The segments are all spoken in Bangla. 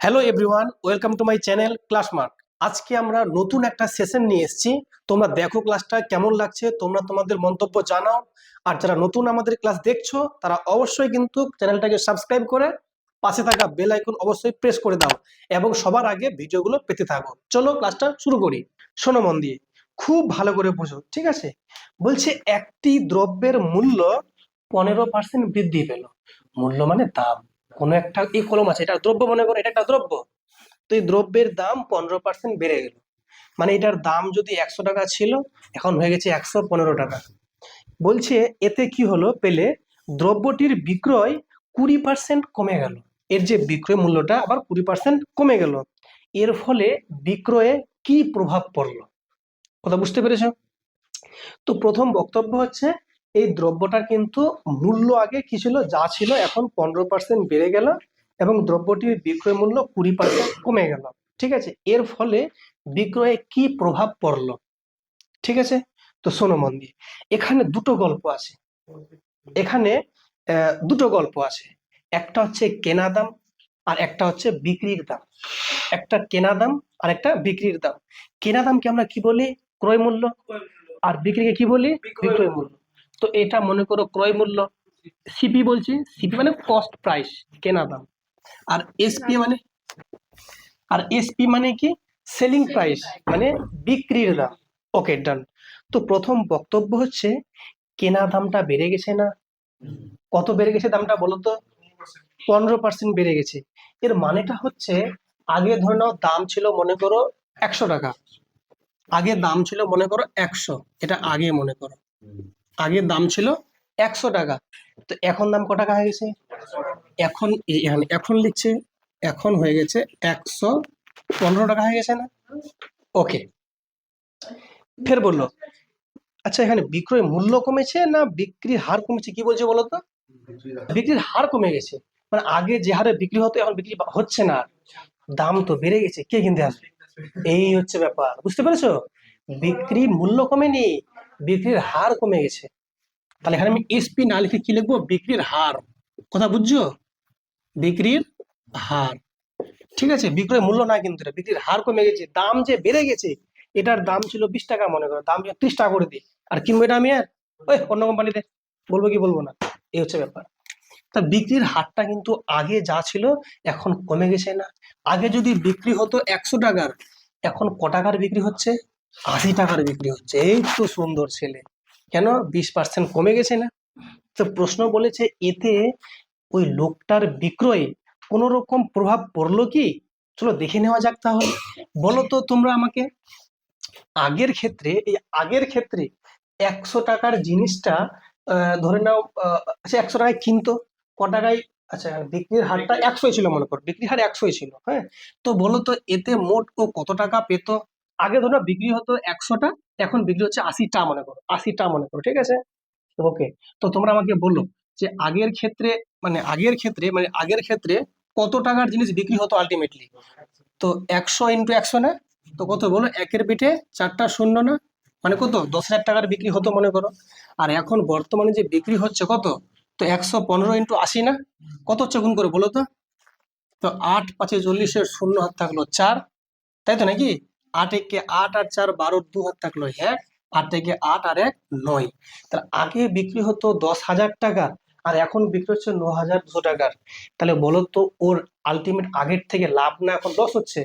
Hello everyone welcome to my channel Classmark আজকে আমরা নতুন একটা সেশন নিয়ে এসেছি। তোমরা দেখো ক্লাসটা কেমন লাগছে, তোমরা তোমাদের মন্তব্য জানাও। আর যারা নতুন আমাদের ক্লাস দেখছ, তারা অবশ্যই কিন্তু চ্যানেলটাকে সাবস্ক্রাইব করে পাশে থাকা বেল আইকন অবশ্যই প্রেস করে দাও এবং সবার আগে ভিডিওগুলো পেতে থাকো। চলো ক্লাসটা শুরু করি। শোনো মন দিয়ে, খুব ভালো করে বোঝো, ঠিক আছে? বলছে একটি দ্রব্যের মূল্য পনেরো পার্সেন্ট বৃদ্ধি পেল। মূল্য মানে দাম। কোনো একটা এই কলম আছে, এটা দ্রব্য মনে করো, এটা একটা দ্রব্য। তো এই দ্রব্যের দাম পনেরো পার্সেন্ট বেড়ে গেল। মানে এটার দাম যদি একশো টাকা ছিল, এখন হয়ে গেছে একশো পনেরো টাকা। বলছে, এতে কি হলো পেলে, দ্রব্যটির বিক্রয় কুড়ি পার্সেন্ট কমে গেল। এর যে বিক্রয় মূল্যটা আবার কুড়ি পার্সেন্ট কমে গেল। এর ফলে বিক্রয়ে কি প্রভাব পড়ল? কথা বুঝতে পেরেছ? তো প্রথম বক্তব্য হচ্ছে এই দ্রব্যটার কিন্তু মূল্য আগে কি ছিল? যা ছিল এখন পনেরো পার্সেন্ট বেড়ে গেল এবং দ্রব্যটির বিক্রয় মূল্য কুড়ি পার্সেন্ট কমে গেল। ঠিক আছে? এর ফলে বিক্রয়ে কি প্রভাব পড়ল? ঠিক আছে? তো শোনো মন দিয়ে এখানে দুটো গল্প আছে। এখানে দুটো গল্প আছে। একটা হচ্ছে কেনা দাম আর একটা হচ্ছে বিক্রির দাম। একটা কেনা দাম আর একটা বিক্রির দাম। কেনা দামকে আমরা কি বলি? ক্রয় মূল্য। আর বিক্রিকে কি বলি? বিক্রয় মূল্য। তো এটা মনে করো ক্রয় মূল্য। সিপি বলছি। সিপি মানে কস্ট প্রাইস কেনা দাম। আর এসপি মানে আর এসপি মানে কি? সেলিং প্রাইস মানে বিক্রির দাম। ওকে ডান তো প্রথম বক্তব্য হচ্ছে কেনা দামটা বেড়ে গেছে না? কত বেড়ে গেছে দামটা বলো তো? পনেরো পার্সেন্ট বেড়ে গেছে। এর মানেটা হচ্ছে আগে ধরে নাও দাম ছিল মনে করো একশো টাকা। আগে দাম ছিল মনে করো একশো। এটা আগে মনে করো। আগে দাম ছিল একশো টাকা। তো এখন দাম ক টাকা হয়ে গেছে? এখন এখানে লিখছে, এখন হয়ে গেছে একশো পনেরো টাকা হয়ে গেছে না? ওকে। ফের বলল আচ্ছা এখানে বিক্রয় মূল্য কমেছে না বিক্রির হার কমেছে? কি বলছে বলো তো বিক্রির হার কমে গেছে। মানে আগে যে হারে বিক্রি হতো, এখন বিক্রি হচ্ছে না। দাম তো বেড়ে গেছে, কে কিনতে আসবে? এই হচ্ছে ব্যাপার। বুঝতে পেরেছ? বিক্রি মূল্য কমেনি বিক্রির হার কমে গেছে। তাহলে এখানে আমি এসপি না লিখে কি লিখব? বিক্রির হার। কথা বুঝছ? বিক্রির হার। ঠিক আছে? বিক্রয় মূল্য না কিন্তু এটা। বিক্রির হার কমে গেছে। দাম যে বেড়ে গেছে, এটার দাম ছিল বিশ টাকা মনে করো। দাম ত্রিশ টাকা করে দিই আর কিনবো এটা আমি আর? ওই অন্য কোম্পানিতে বলব কি বলব না? এই হচ্ছে ব্যাপার। তা বিক্রির হারটা কিন্তু আগে যা ছিল, এখন কমে গেছে না। আগে যদি বিক্রি হতো একশো টাকার, এখন ক টাকার বিক্রি হচ্ছে? আশি টাকার বিক্রি হচ্ছে। এই তো সুন্দর ছেলে। কেন? বিশ পার্সেন্ট কমে গেছে না? তো প্রশ্ন বলেছে, এতে ওই লোকটার বিক্রয়ে কোনো রকম প্রভাব পড়ল কি? চলো দেখে নেওয়া যাক তাহলে। বলো তো তোমরা আমাকে। আগের ক্ষেত্রে, এই আগের ক্ষেত্রে একশো টাকার জিনিসটা ধরে নাও আচ্ছা একশো টাকায় কিনতো। ক টাকায়? আচ্ছা বিক্রির হারটা একশোই ছিল মনে করো। বিক্রির হার একশোই ছিল হ্যাঁ? তো বলো তো, এতে মোট ও কত টাকা পেতো? আগে ধরো বিক্রি হতো একশোটা, এখন বিক্রি হচ্ছে আশিটা মনে করো, আশিটা মনে করো, ঠিক আছে? ওকে তো তোমরা আমাকে বলো যে আগের ক্ষেত্রে মানে আগের ক্ষেত্রে মানে আগের ক্ষেত্রে কত টাকার জিনিস বিক্রি হতো আলটিমেটলি তো একশো ইন্টু একশো না? তো কত বলো? একের পিঠে চারটা শূন্য না? মানে কত? দশ হাজার টাকার বিক্রি হতো মনে করো। আর এখন বর্তমানে যে বিক্রি হচ্ছে কত? তো একশো পনেরো ইন্টু আশি না? কত হচ্ছে গুণ করে বলো তো? তো আট পাঁচে চল্লিশের শূন্য হাত থাকল চার, তাই তো নাকি? আট একে আট আর চার বারোর দু হাত থাকল এক, আট থেকে আট আর এক নয়। তাহলে আগে বিক্রি হতো দশ হাজার টাকা, আর এখন বিক্রি হচ্ছে ন হাজার দুশো টাকার। তাহলে বলো তো ওর আলটিমেট আগের থেকে লাভ না এখন লস হচ্ছে?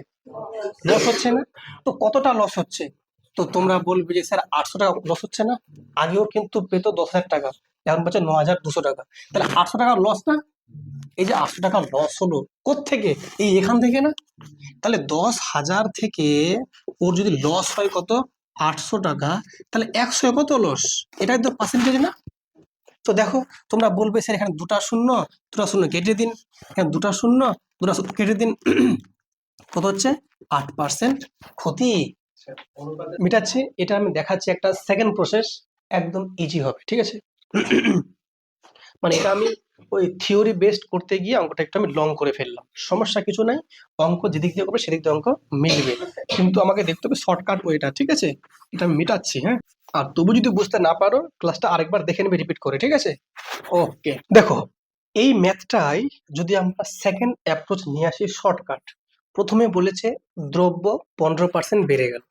লস হচ্ছে না? তো কতটা লস হচ্ছে? তো তোমরা বলবে যে স্যার আটশো টাকা লস হচ্ছে না? আগেও কিন্তু পেতো দশ হাজার টাকা, এখন পাচ্ছে ন হাজার দুশো টাকা। তাহলে আটশো টাকা লস না? এই যে আটশো টাকা লস হলো থেকে এই এখান থেকে না? তাহলে দশ হাজার থেকে ওর যদি লস হয় কত? আটশো টাকা। তাহলে একশো কত লস এটাই তো পার্সেন্টেজ না? তো দেখো, তোমরা বলবে, স্যার, এখানে দুটা শূন্য দুটা শূন্য কেটে দিন। এখানে দুটা শূন্য দুটা শূন্য কেটে দিন। কত হচ্ছে? আট পার্সেন্ট ক্ষতি। মিটাচ্ছি, এটা আমি দেখাচ্ছি একটা সেকেন্ড প্রসেস একদম ইজি হবে, ঠিক আছে? মানে এটা আমি ওই থিওরি বেসড করতে গিয়ে অঙ্কটা একটু আমি লং করে ফেললাম। সমস্যা কিছু নাই, অঙ্ক যেদিক দিয়ে করবে সেদিক দিয়ে অঙ্ক মিলবে। কিন্তু আমাকে দেখতে হবে শর্টকাট ওইটা ঠিক আছে? এটা আমি মিটাচ্ছি হ্যাঁ? আর তবু যদি বুঝতে না পারো ক্লাসটা আরেকবার দেখে নেবে রিপিট করে, ঠিক আছে? ওকে দেখো, এই ম্যাথটাই যদি আমরা সেকেন্ড অ্যাপ্রোচ নিয়ে আসি শর্টকাট প্রথমে বলেছে দ্রব্য পনেরো পার্সেন্ট বেড়ে গেল।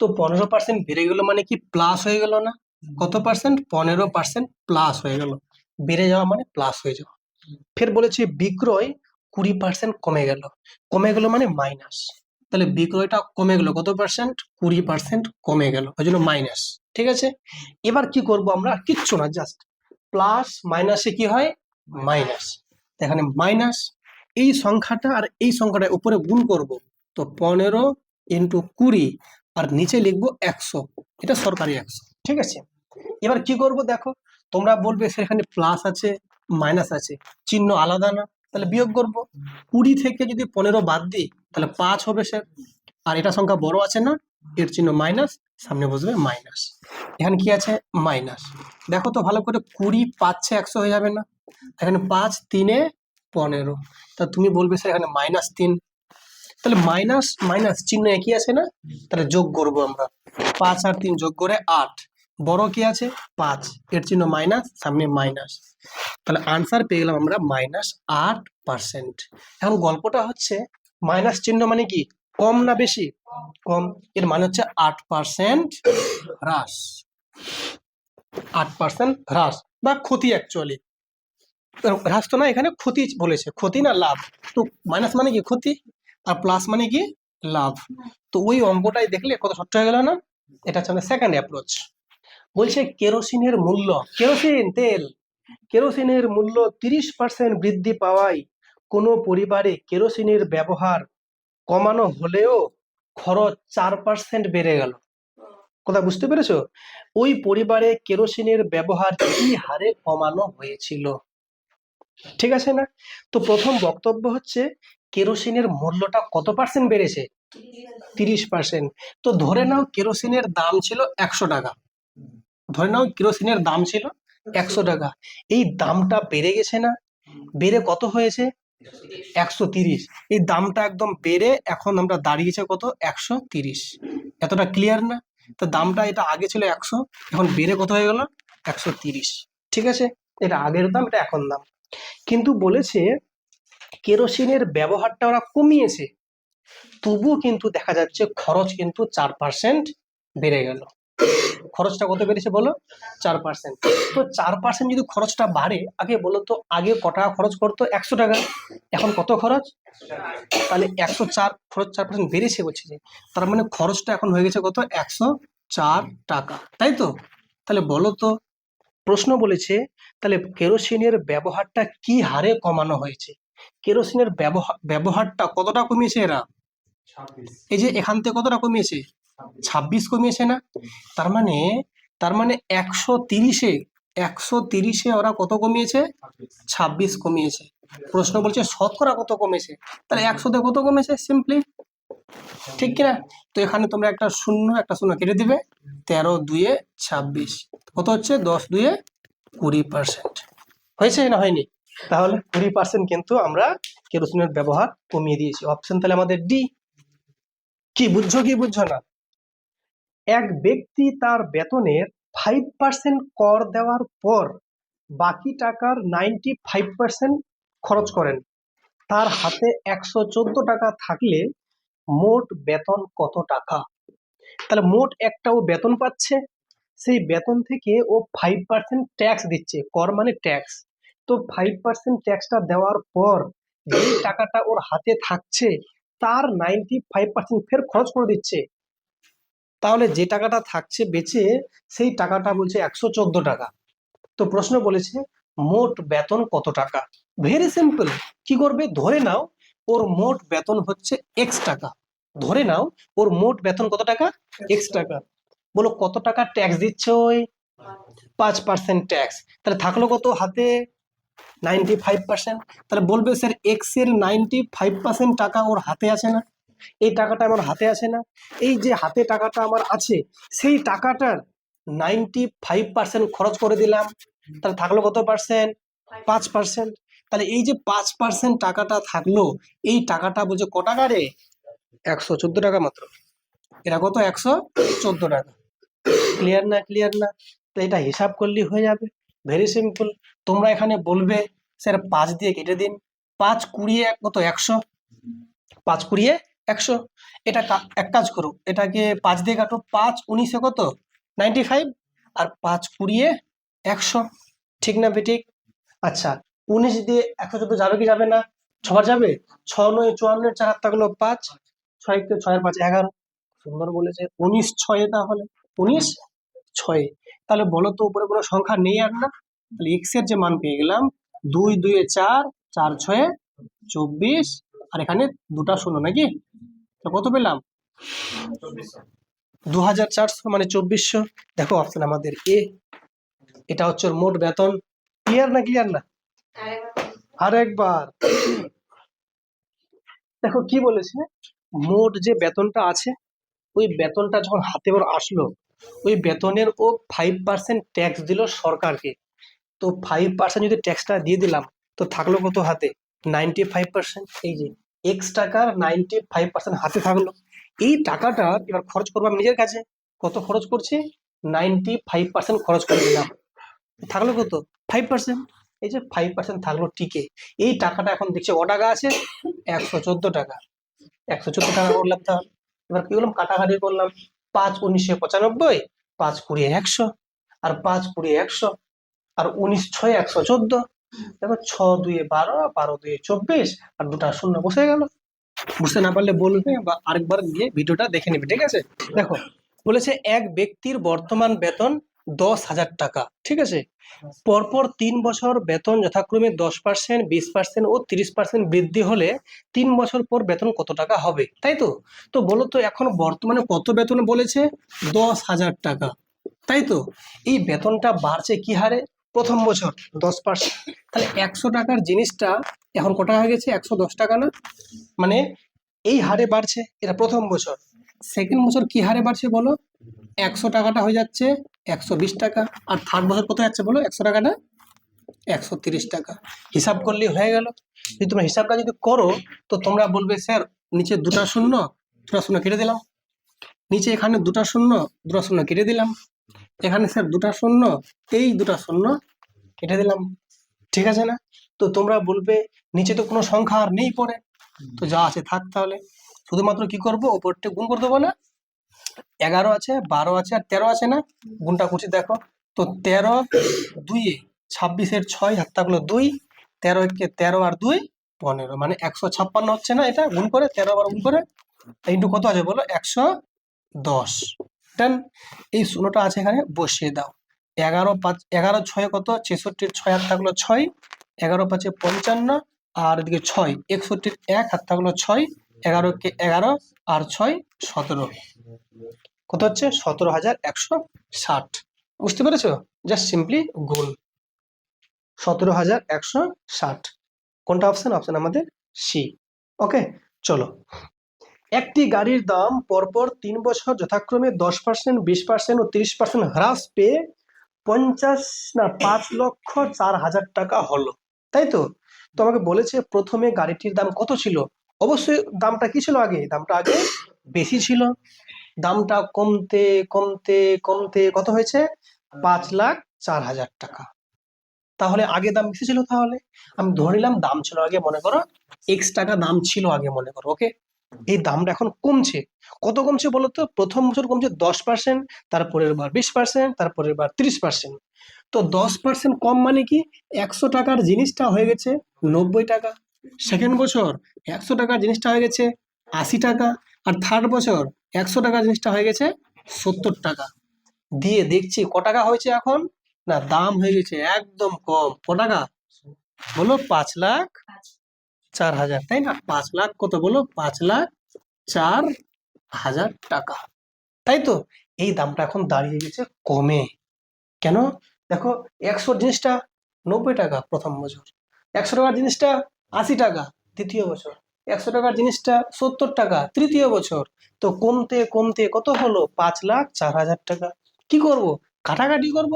তো পনেরো পার্সেন্ট বেড়ে গেল মানে কি প্লাস হয়ে গেল না? কত পার্সেন্ট পনেরো পার্সেন্ট প্লাস হয়ে গেল। বেড়ে যাওয়া মানে প্লাস হয়ে যাওয়া। ফের বলেছে বিক্রয় কুড়ি পার্সেন্ট কমে গেল। কমে গেল মানে মাইনাস তাহলে বিক্রয়টা কমে গেল কত পার্সেন্ট কুড়ি পার্সেন্ট কমে গেল। ওই জন্য মাইনাস ঠিক আছে? এবার কি করব আমরা? কিচ্ছু না জাস্ট প্লাস মাইনাসে কি হয়? মাইনাস এখানে মাইনাস এই সংখ্যাটা আর এই সংখ্যাটা উপরে গুণ করব। তো পনেরো ইন্টু কুড়ি আর নিচে লিখব একশো। এটা সরকারি একশো। ঠিক আছে? এবার কি করব দেখো? তোমরা বলবে সেখানে প্লাস আছে মাইনাস আছে। চিহ্ন আলাদা না। তাহলে বিয়োগ করব। কুড়ি থেকে যদি পনেরো বাদ দিই, তাহলে পাঁচ হবে স্যার আর এটা সংখ্যা বড় আছে না, এর চিহ্ন মাইনাস সামনে বসবে মাইনাস এখানে কি আছে? মাইনাস দেখো তো ভালো করে, কুড়ি পাঁচে একশো হয়ে যাবে না। এখানে পাঁচ তিনে পনেরো। তা তুমি বলবে স্যার এখানে মাইনাস তিন। তাহলে মাইনাস মাইনাস চিহ্ন একই আছে না? তাহলে যোগ করব আমরা। পাঁচ আর তিন যোগ করে আট। বড় কি আছে? পাঁচ। এর চিহ্ন মাইনাস, সামনে মাইনাস। তাহলে আনসার পেয়ে গেলাম আমরা মাইনাস আট পার্সেন্ট এখন গল্পটা হচ্ছে মাইনাস চিহ্ন মানে কি? কম না বেশি? কম। এর মানে হচ্ছে আট পার্সেন্ট হ্রাস। আট পার্সেন্ট হ্রাস। বা ক্ষতি অ্যাকচুয়ালি হ্রাস তো না, এখানে ক্ষতি বলেছে। ক্ষতি না লাভ? তো মাইনাস মানে কি ক্ষতি? আর প্লাস মানে কি? লাভ। তো ওই অঙ্কটাই দেখলে কত সত্য হয়ে গেল না? এটা হচ্ছে আমাদের সেকেন্ড অ্যাপ্রোচ বলছে কেরোসিনের মূল্য, কেরোসিন, তেল। কেরোসিনের মূল্য তিরিশ পার্সেন্ট বৃদ্ধি পাওয়ায় কোনো পরিবারে কেরোসিনের ব্যবহার কমানো হলেও খরচ চার পার্সেন্ট বেড়ে গেল। কথা বুঝতে পেরেছ? ওই পরিবারে কেরোসিনের ব্যবহার কি হারে কমানো হয়েছিল? ঠিক আছে না? তো প্রথম বক্তব্য হচ্ছে, কেরোসিনের মূল্যটা কত পার্সেন্ট বেড়েছে? তিরিশ পার্সেন্ট তো ধরে নাও কেরোসিনের দাম ছিল একশো টাকা। ধরে নাও কেরোসিনের দাম ছিল একশো টাকা। এই দামটা বেড়ে গেছে না? বেড়ে কত হয়েছে? একশো তিরিশ। এই দামটা একদম বেড়ে এখন আমরা দাঁড়িয়েছে কত? একশো তিরিশ। এতটা ক্লিয়ার না? তো দামটা এটা আগে ছিল একশো, এখন বেড়ে কত হয়ে গেল? একশো তিরিশ। ঠিক আছে? এটা আগের দাম, এটা এখন দাম। কিন্তু বলেছে কেরোসিনের ব্যবহারটা ওরা কমিয়েছে। তবুও কিন্তু দেখা যাচ্ছে খরচ কিন্তু চার পার্সেন্ট বেড়ে গেল। খরচটা কত বেড়েছে বলো? চার পার্সেন্ট তো চার পার্সেন্ট যদি খরচটা বাড়ে আগে বলো তো আগে ক টাকা খরচ করতো? একশো টাকা। এখন কত খরচ? তাহলে একশো চার খরচ চার পার্সেন্ট বেড়েছে বলছে যে। তার মানে খরচটা এখন হয়ে গেছে কত? একশো চার টাকা। তাই তো? তাহলে বলো তো প্রশ্ন বলেছে তাহলে কেরোসিনের ব্যবহারটা কি হারে কমানো হয়েছে? কেরোসিনের ব্যবহার ব্যবহারটা কতটা কমিয়েছে এরা? এই যে এখান থেকে কতটা কমিয়েছে? ছাব্বিশ কমিয়েছে না? তার মানে তার মানে একশো তিরিশে একশো তিরিশে ওরা কত কমিয়েছে? ছাব্বিশ কমিয়েছে। প্রশ্ন বলছে শতকরা কত কমেছে? তাহলে একশোতে কত কমেছে সিম্পলি ঠিক কিনা? তো এখানে তোমরা একটা শূন্য একটা শূন্য কেটে দিবে। তেরো দুয়ে ছাব্বিশ। কত হচ্ছে? দশ দুয়ে কুড়ি পার্সেন্ট হয়েছে না হয়নি? তাহলে কুড়ি পার্সেন্ট কিন্তু আমরা কেরোসিনের ব্যবহার কমিয়ে দিয়েছি। অপশন তাহলে আমাদের ডি কি বুঝছ কি বুঝছ না? এক ব্যক্তি তার বেতনের ফাইভ পার্সেন্ট কর দেওয়ার পর বাকি টাকার নাইনটি ফাইভ পার্সেন্ট খরচ করেন। তার হাতে একশো চোদ্দ টাকা থাকলে মোট বেতন কত টাকা? তাহলে মোট একটা ও বেতন পাচ্ছে, সেই বেতন থেকে ও ফাইভ পার্সেন্ট ট্যাক্স দিচ্ছে। কর মানে ট্যাক্স তো ফাইভ পার্সেন্ট ট্যাক্সটা দেওয়ার পর যে টাকাটা ওর হাতে থাকছে, তার নাইনটি ফাইভ পার্সেন্ট ফের খরচ করে দিচ্ছে। তাহলে যে টাকাটা থাকছে বেঁচে সেই টাকাটা বলছে একশো চোদ্দ টাকা। তো প্রশ্ন বলেছে, মোট বেতন কত টাকা? ভেরি সিম্পল কি করবে? ধরে নাও, ওর মোট বেতন হচ্ছে এক্স টাকা। ধরে নাও, ওর মোট বেতন কত টাকা? এক্স টাকা। বলো, কত টাকা ট্যাক্স দিচ্ছে ওই? পাঁচ পার্সেন্ট ট্যাক্স তাহলে থাকল কত হাতে? নাইনটি ফাইভ পার্সেন্ট তাহলে বলবে স্যার এক্সের নাইনটি ফাইভ পার্সেন্ট টাকা ওর হাতে আছে না। এই টাকাটা আমার হাতে আছে না। এই যে হাতে টাকাটা আমার আছে, সেই টাকাটার নাইনটি ফাইভ পার্সেন্ট খরচ করে দিলাম। তাহলে থাকল কত পার্সেন্ট পাঁচ পার্সেন্ট তাহলে এই যে পাঁচ পার্সেন্ট টাকাটা থাকল, এই টাকাটা বলছে ক টাকা রে? একশো চোদ্দ টাকা মাত্র। এটা কত? একশো চোদ্দ টাকা। ক্লিয়ার না ক্লিয়ার না? তো এটা হিসাব করলেই হয়ে যাবে। ভেরি সিম্পল তোমরা এখানে বলবে, স্যার, পাঁচ দিয়ে কেটে দিন। পাঁচ কুড়িয়ে কত? একশো? পাঁচ কুড়িয়ে একশো। এটা এক কাজ করো, এটাকে পাঁচ দিয়ে কাটো, পাঁচ উনিশে কত? নাইনটি ফাইভ আর পাঁচ কুড়িয়ে একশো। ঠিক না বেঠিক? আচ্ছা উনিশ দিয়ে একশো চোদ্দ যাবে কি যাবে না? ছবার যাবে? ছ নয় চুয়ান্ন, চার হাত থাকল পাঁচ। ছয় কে, ছয়ের পাঁচ এগারো। সুন্দর বলেছে। উনিশ ছয়ে তাহলে? উনিশ ছয়ে। তাহলে বলো তো, উপরে কোনো সংখ্যা নেই আর না? তাহলে এক্সের যে মান পেয়ে গেলাম, দুই, দুয়ে চার চার ছয়ে চব্বিশ। আর এখানে দুটা শূন্য নাকি? তো কত পেলাম? দু হাজার চারশো মানে চব্বিশশো। দেখো অপশন আমাদের এ এটা হচ্ছে ওর মোট বেতন। ক্লিয়ার না ক্লিয়ার না? আর একবার দেখো কি বলেছে? মোট যে বেতনটা আছে, ওই বেতনটা যখন হাতে ওর আসলো, ওই বেতনের ও ফাইভ পার্সেন্ট ট্যাক্স দিল সরকারকে। তো ফাইভ পার্সেন্ট যদি ট্যাক্সটা দিয়ে দিলাম, তো থাকল কত হাতে? নাইনটি ফাইভ পার্সেন্ট এই যে এক্স টাকার নাইনটি ফাইভ পার্সেন্ট হাতে থাকল। এই টাকাটা এবার খরচ করব আমি নিজের কাছে। কত খরচ করছি? নাইনটি ফাইভ পার্সেন্ট খরচ করে দিলাম। থাকল কত? ফাইভ পার্সেন্ট এই যে ফাইভ পার্সেন্ট থাকল টিকে এই টাকাটা এখন দেখছি ক টাকা আছে? একশো চোদ্দ টাকা। একশো চোদ্দ টাকা করলাম তাহলে এবার কি করলাম? কাটাকাটি করলাম। পাঁচ উনিশে পঁচানব্বই, পাঁচ কুড়ি একশো, আর পাঁচ কুড়ি একশো, আর উনিশ ছয় একশো চোদ্দ। দেখো ছ, দুয়ে বারো বারো, দুয়ে চব্বিশ, আর দুটা শূন্য বসে গেল। বুঝতে না পারলে বলবে বা আরেকবার গিয়ে ভিডিওটা দেখে নেবে, ঠিক আছে? দেখো, বলেছে এক ব্যক্তির বর্তমান বেতন দশ হাজার টাকা, ঠিক আছে? পরপর তিন বছর বেতন যথাক্রমে দশ পার্সেন্ট, বিশ পার্সেন্ট ও তিরিশ পার্সেন্ট বৃদ্ধি হলে তিন বছর পর বেতন কত টাকা হবে, তাই তো? তো বলো তো, এখন বর্তমানে কত বেতন বলেছে? দশ হাজার টাকা, তাই তো? এই বেতনটা বাড়ছে কি হারে? প্রথম বছর, দশ পার্সেন্ট। তাহলে একশো টাকার জিনিসটা এখন কত হয়ে গেছে? একশো দশ টাকা না? মানে এই হারে বাড়ছে, এটা প্রথম বছর। সেকেন্ড বছর কি হারে বাড়ছে বলো? একশো টাকাটা হয়ে যাচ্ছে একশো বিশ টাকা। আর থার্ড বছর কত যাচ্ছে বলো? একশো টাকাটা? একশো তিরিশ টাকা। হিসাব করলেই হয়ে গেল। যদি তোমরা হিসাবটা যদি করো, তো তোমরা বলবে, স্যার, নিচে দুটা শূন্য দুটা শূন্য কেটে দিলাম। নিচে এখানে দুটা শূন্য দুটা শূন্য কেটে দিলাম। এখানে স্যার দুটা শূন্য, এই দুটা শূন্য কেটে দিলাম। ঠিক আছে না? তো তোমরা বলবে, নিচে তো কোনো সংখ্যা আর নেই পড়ে তো যা আছে থাক তাহলে। শুধুমাত্র কি করব? ওপরটা গুণ করে দেবো না? এগারো আছে, বারো আছে, আর তেরো আছে না? গুণটা করছি, দেখো। তো তেরো দুইয়ে ছাব্বিশের ছয় হাত থাকল দুই, তেরো একে তেরো আর দুই, পনেরো। মানে একশো ছাপ্পান্ন হচ্ছে না এটা? গুণ করে, তেরো বার গুণ করে ইন্টু কত আছে বলো? একশো দশ। ডান এই ষোলোটা আছে এখানে, বসিয়ে দাও। এগারো পাঁচ, এগারো ছয় কত? ছেষট্টির ছয় হাত থাকল ছয়, এগারো পাঁচে পঞ্চান্ন, আর এদিকে ছয় একষট্টির এক, হাত থাকল ছয়, এগারো কে এগারো, আর ছয় সতেরো। কত হচ্ছে? সতেরো হাজার একশো ষাট। বুঝতে পেরেছ? জাস্ট সিম্পলি গুণ সতেরো হাজার একশো ষাট। কোনটা অপশন অপশন আমাদের সি ওকে চলো। একটি গাড়ির দাম পরপর তিন বছর যথাক্রমে দশ পার্সেন্ট, বিশ পার্সেন্ট ও তিরিশ পার্সেন্ট হ্রাস পেয়ে পঞ্চাশ না পাঁচ লক্ষ চার হাজার টাকা হলো। তাই তো? তো আমাকে বলেছে প্রথমে গাড়িটির দাম কত ছিল? অবশ্যই দামটা কি ছিল আগে? দামটা আগে বেশি ছিল। দামটা কমতে কমতে কমতে কত হয়েছে? পাঁচ লাখ চার হাজার টাকা। তাহলে আগে দাম বেশি ছিল তাহলে? আমি ধরে নিলাম দাম ছিল আগে, মনে করো এক্স টাকা দাম ছিল আগে, মনে করো ওকে এই দামটা এখন কমছে। কত কমছে বলতো? প্রথম বছর কমছে দশ পার্সেন্ট তারপরের বার বিশ পার্সেন্ট তারপরের বার তিরিশ পার্সেন্ট তো দশ পার্সেন্ট কম মানে কি? একশো টাকার জিনিসটা হয়ে গেছে নব্বই টাকা। সেকেন্ড বছর একশো টাকার জিনিসটা হয়ে গেছে আশি টাকা। আর থার্ড বছর একশো টাকার জিনিসটা হয়ে গেছে সত্তর টাকা। দিয়ে দেখছি ক টাকা হয়েছে এখন? না, দাম হয়ে গেছে একদম কম। ক টাকা? বলো পাঁচ লাখ চার হাজার, তাই না? পাঁচ লাখ, কত বলো পাঁচ লাখ চার হাজার টাকা। তাই তো? এই দামটা এখন দাঁড়িয়ে গেছে কমে। কেন? দেখো, একশো জিনিসটা নব্বই টাকা প্রথম বছর। একশো টাকার জিনিসটা আশি টাকা দ্বিতীয় বছর। একশো টাকার জিনিসটা সত্তর টাকা তৃতীয় বছর। তো কমতে কমতে কত হলো? পাঁচ লাখ চার হাজার টাকা। কি করব? কাটাকাটি করব?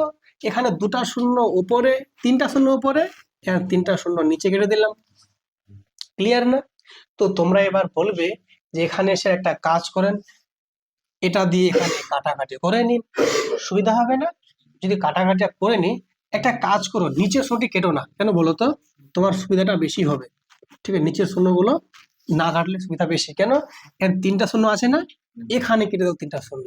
এখানে দুটা শূন্য উপরে, তিনটা শূন্য উপরে তিনটা শূন্য নিচে কেটে দিলাম। ক্লিয়ার না? তো তোমরা এবার বলবে যে এখানে এসে একটা কাজ করেন। এটা দিয়ে এখানে কাটাকাটি করে নিন। সুবিধা হবে না? যদি কাটাকাটি করে নি একটা কাজ করো, নিচের শূন্যটি কেটো না। কেন বলো তো? তোমার সুবিধাটা বেশি হবে। ঠিক আছে, নিচের শূন্যগুলো না কাটলে সুবিধা বেশি। কেন? এখানে তিনটা শূন্য আছে না? এখানে কেটে দাও তিনটা শূন্য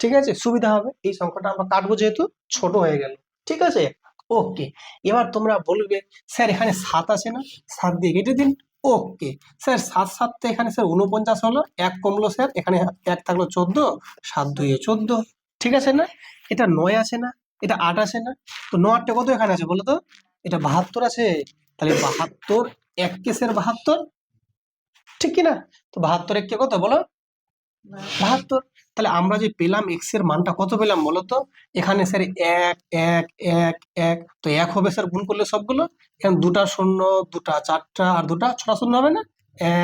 ঠিক আছে? সুবিধা হবে। এই সংখ্যাটা আমরা কাটবো যেহেতু, ছোট হয়ে গেল। ঠিক আছে? ওকে। এবার তোমরা বলবে, স্যার, এখানে সাত আছে না? সাত দিয়ে কেটে দিন। ওকে। স্যার, সাত সাতটা এখানে স্যার উনপঞ্চাশ হলো, এক কমলো স্যার, এখানে এক থাকল চোদ্দ, সাত দুইয়ে চোদ্দ। ঠিক আছে না? এটা নয় আছে না? এটা আট আছে না? তো নয়টা কত এখানে আছে বলো তো? এটা বাহাত্তর আছে? তাহলে বাহাত্তর এক কেসের বাহাত্তর। ঠিক কি না? তো বাহাত্তর এক কে কত বলো? বাহাত্তর। তাহলে আমরা যে পেলাম এক্সের মানটা কত পেলাম বলো তো এখানে স্যার এক এক এক এক তো এক হবে স্যার গুণ করলে সবগুলো? এখানে দুটা শূন্য দুটা চারটা আর দুটা ছটা শূন্য হবে না?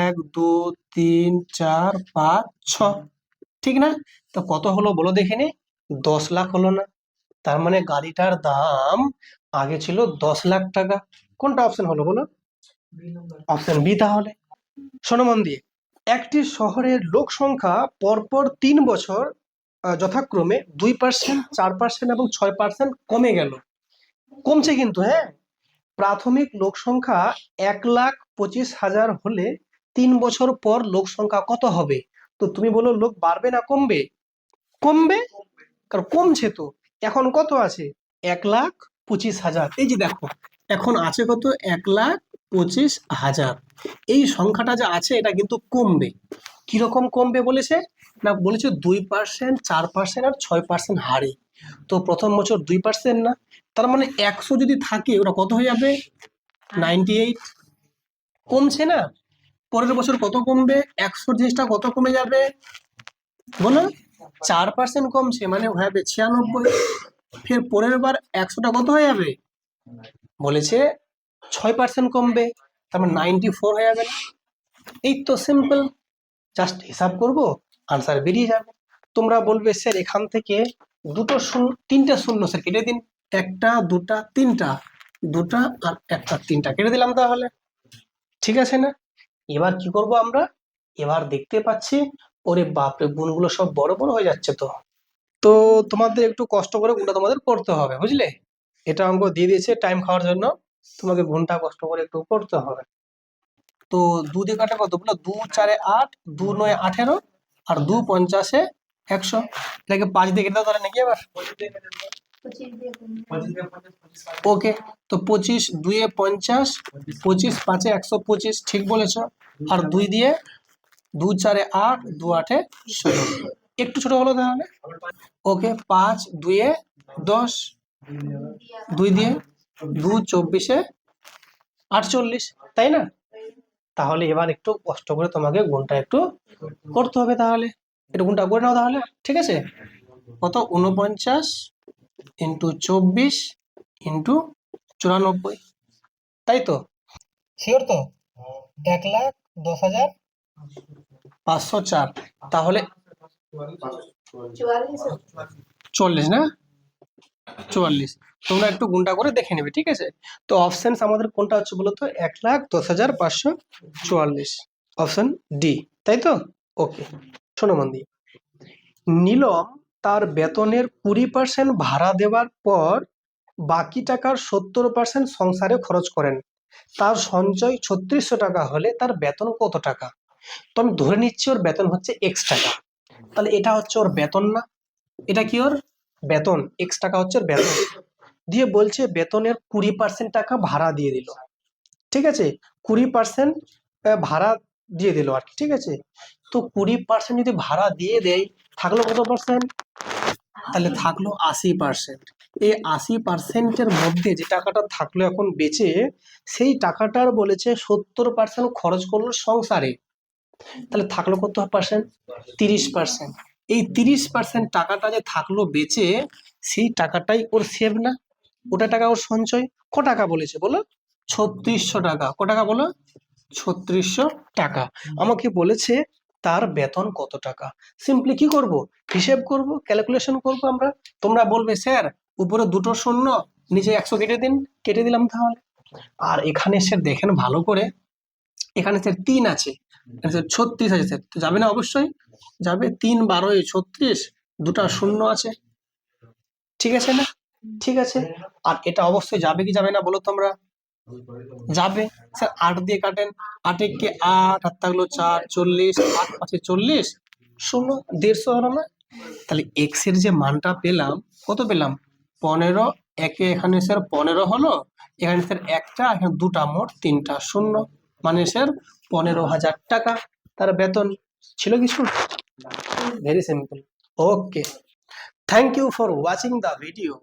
এক দু তিন চার পাঁচ ছ। ঠিক না? তো কত হলো বলো দেখিনি দশ লাখ হলো না। তার মানে গাড়িটার দাম আগে ছিল দশ লাখ টাকা। কোনটা অপশন হলো বলো? অপশন বি তাহলে। শোনো মন দিয়ে। একটি শহরের লোক সংখ্যা পরপর তিন বছর যথাক্রমে দুই পার্সেন্ট চার পার্সেন্ট এবং ছয় পার্সেন্ট কমে গেল। কমছে কিন্তু হ্যাঁ? প্রাথমিক লোক সংখ্যা এক লাখ পঁচিশ হাজার হলে তিন বছর পর লোক সংখ্যা কত হবে? তো তুমি বলো, লোক বাড়বে না কমবে? কমবে? কারণ কমছে তো। এখন কত আছে? এক লাখ পঁচিশ হাজার। এই যে দেখো, এখন আছে কত? এক লাখ পঁচিশ হাজার। এই সংখ্যাটা যে আছে, এটা কিন্তু কমবে। কীরকম কমবে বলেছে? না, বলেছে দুই পার্সেন্ট চার পার্সেন্ট আর ছয় পার্সেন্ট হারে। তো প্রথম বছর দুই পার্সেন্ট না, তার মানে একশো যদি থাকে, ওটা কত হয়ে যাবে? নাইনটি এইট কমছে না। পরের বছর কত কমবে? একশো জিনিসটা কত কমে যাবে? বলো চার পার্সেন্ট কমছে মানে হয়ে যাবে ছিয়ানব্বই। ফের পরের বার একশোটা কত হয়ে যাবে? বলেছে ছয় পার্সেন্ট কমবে তার মানে নাইনটি ফোর হয়ে যাবে এই তো সিম্পল জাস্ট হিসাব করব আনসার বেরিয়ে যাবে। তোমরা বলবে, স্যার, এখান থেকে দুটো শূন্য, তিনটা শূন্য, স্যার, কেটে দিন। একটা, দুটা, তিনটা। দুটা আর একটা, তিনটা কেটে দিলাম তাহলে। ঠিক আছে না? এবার কি করব আমরা? এবার দেখতে পাচ্ছি, ওরে বাপরে, গুণগুলো সব বড় বড় হয়ে যাচ্ছে তো। তো তোমাদের একটু কষ্ট করে গুণটা তোমাদের করতে হবে, বুঝলে? এটা অঙ্ক দিয়ে দিয়েছে টাইম খাওয়ার জন্য। তোমাকে ঘণ্টা কষ্ট করে একটু করতে হবে। তো দু দিয়ে কাটা কত? বলো, দু চারে আট, দু নয় আঠেরো, আর দু পঞ্চাশে একশো। এটাকে পাঁচ দিয়ে কেটে দাও তাহলে নাকি এবার? ওকে, তো পঁচিশ দুইয়ে পঞ্চাশ, পঁচিশ পাঁচে একশো পঁচিশ, ঠিক বলেছ। আর দুই দিয়ে দু চারে আট, দু আটে ষোলো। একটু ছোট হলো তাহলে। ওকে, পাঁচ দুইয়ে দশ, দুই দিয়ে দু চব্বিশে আটচল্লিশ, তাই না? তাহলে এবার একটু কষ্ট করে তোমাকে গুণটা একটু করতে হবে তাহলে। একটু গুণটা করে নাও তাহলে, ঠিক আছে? কত? উনপঞ্চাশ ইন্টু চব্বিশ ইন্টু চুরানব্বই, তাই তো? শিওর তো? এক লাখ দশ হাজার পাঁচশো চার, তাহলে চল্লিশ না? চুয়াল্লিশ। তোমরা একটু গুণটা করে দেখে নেবে, ঠিক আছে? তো অপশনস আমাদের কোনটা হচ্ছে বলো তো এক লাখ দশ হাজার পাঁচশো চুয়াল্লিশ। অপশন ডি তাই তো? ওকে শোনো মন দিয়ে নীলম তার বেতনের কুড়ি পার্সেন্ট ভাড়া দেওয়ার পর বাকি টাকার সত্তর পার্সেন্ট সংসারে খরচ করেন। তার সঞ্চয় ছত্রিশশো টাকা হলে তার বেতন কত টাকা? তো আমি ধরে নিচ্ছি ওর বেতন হচ্ছে এক্স টাকা। তাহলে এটা হচ্ছে ওর বেতন না? এটা কি ওর? বেতন। এক্স টাকা হচ্ছে ওর বেতন। দিয়ে বলছে বেতনের কুড়ি পার্সেন্ট টাকা ভাড়া দিয়ে দিল। ঠিক আছে? কুড়ি পার্সেন্ট ভাড়া দিয়ে দিল আর কি, ঠিক আছে? তো কুড়ি পার্সেন্ট যদি ভাড়া দিয়ে দেয়, থাকল কত পার্সেন্ট তাহলে থাকল আশি পার্সেন্ট এই আশি পার্সেন্টের মধ্যে যে টাকাটা থাকল এখন বেঁচে, সেই টাকাটার বলেছে সত্তর পার্সেন্ট খরচ করল সংসারে। তাহলে থাকল কত পার্সেন্ট তিরিশ পার্সেন্ট এই তিরিশ পার্সেন্ট টাকাটা যে থাকল বেঁচে, সেই টাকাটাই ওর সেভ না। ওটা টাকা ওর সঞ্চয়? ক টাকা বলেছে বলো? ছত্রিশশো টাকা। ক টাকা বলো? ছত্রিশশো টাকা। আমাকে বলেছে তার বেতন কত টাকা? সিম্পলি কি করব? হিসেব করব? ক্যালকুলেশন করব আমরা? তোমরা বলবে, স্যার, উপরে দুটো শূন্য, নিচে একশো কেটে দিন, কেটে দিলাম তাহলে। আর এখানে স্যার দেখেন ভালো করে, এখানে স্যার তিন আছে। স্যার ছত্রিশ আছে। স্যার, তো যাবে না অবশ্যই? যাবে তিন বারোই ছত্রিশ, দুটা শূন্য আছে। ঠিক আছে না? ঠিক আছে? আর এটা অবশ্যই যাবে কি যাবে না বলো তোমরা যাবে। স্যার, আট দিয়ে কাটেন। আটে কে আট হাত থাকল চার, চল্লিশ। আট পাঁচে চল্লিশ। শূন্য দেড়শো হলো না? তাহলে এক্সের যে মানটা পেলাম, কত পেলাম? পনেরো। একে এখানে স্যার পনেরো হলো। এখানে স্যার একটা, এখানে দুটা মোট তিনটা। শূন্য। মানে স্যার পনেরো হাজার টাকা। তার বেতন ছিল কিছু very simple okay thank you for watching the video